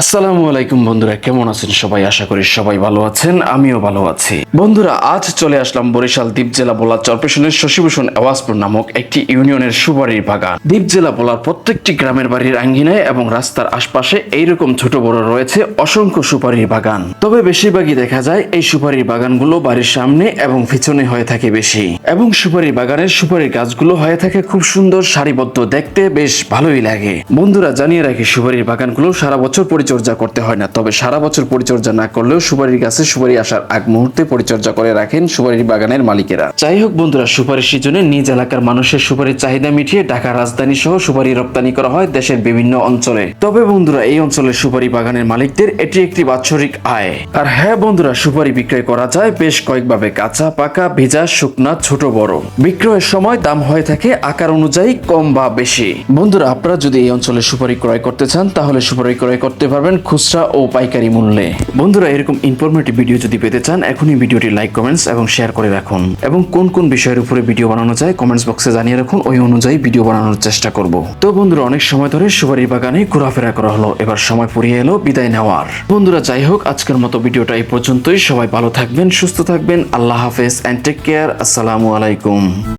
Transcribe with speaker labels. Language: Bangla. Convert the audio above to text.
Speaker 1: আসসালামু আলাইকুম বন্ধুরা, কেমন আছেন সবাই? আশা করি সবাই ভালো আছেন, আমিও ভালো আছি। বন্ধুরা, আজ চলে আসলাম বরিশাল দ্বীপ জেলা বোলা চরপেশনের শশীভূষণ আওয়াজপুর নামক একটি ইউনিয়নের সুবাড়ির বাগান। দ্বীপ জেলা বোলার প্রত্যেকটি গ্রামের বাড়ির আঙ্গিনায় এবং রাস্তার আশপাশে এইরকম ছোট বড় রয়েছে অসংখ্য সুপারির বাগান। তবে বেশিরভাগই দেখা যায় এই সুপারির বাগানগুলো বাড়ির সামনে এবং পিছনে হয়ে থাকে বেশি। এবং সুপারি বাগানের সুপারির গাছগুলো হয়ে থাকে খুব সুন্দর সারিবদ্ধ, দেখতে বেশ ভালোই লাগে। বন্ধুরা, জানিয়ে রাখি সুপারির বাগানগুলো সারা বছর পরিচর্যা করতে হয় না। তবে সারা বছর পরিচর্যা না করলেও সুপারির গাছে সুপারি আসার আগ মুহূর্তে পরিচর্যা করে রাখেন সুপারির বাগানের মালিকেরা। যাই হোক বন্ধুরা সুপারি সিজনে নিজ এলাকার মানুষের সুপারির চাহিদা মিটিয়ে ঢাকা রাজধানী সহ সুপারি রপ্তানি করা হয় দেশের বিভিন্ন অঞ্চলে। তবে বন্ধুরা, এই অঞ্চলের সুপারি বাগানের মালিকদের এটি একটি বাৎসরিক আয়। আর হ্যাঁ বন্ধুরা, সুপারি বিক্রয় করা যায় বেশ কয়েকভাবে, কাঁচা, পাকা, ভেজা, শুকনা, ছোট, বড়। বিক্রয়ের সময় দাম হয়ে থাকে আকার অনুযায়ী কম বা বেশি। বন্ধুরা, আপনারা যদি এই অঞ্চলে সুপারি ক্রয় করতে চান, তাহলে সুপারি ক্রয় করতে পারবেন খুচরা ও পাইকারি মূল্যে। বন্ধুরা, এরকম ইনফরমেটিভ ভিডিও যদি পেতে চান, এখনই ভিডিওটি লাইক কমেন্টস এবং শেয়ার করে রাখুন। এবং কোন কোন বিষয়ের উপরে ভিডিও বানানো যায় কমেন্টস বক্সে জানিয়ে রাখুন, ওই অনুযায়ী ভিডিও বানানোর চেষ্টা করব। তো বন্ধুরা, অনেক সময় ধরে সুপারি বাগানে ঘোরাফেরা করা হলো, এবার সময় ফুরিয়ে এলো, বিদায় নেওয়ার। বন্ধুরা, যাই হোক, আজকের মতো ভিডিওটা এই পর্যন্তই। সবাই ভালো থাকবেন, সুস্থ থাকবেন, আল্লাহ হাফেজ অ্যান্ড টেক কেয়ার আসসালামু আলাইকুম।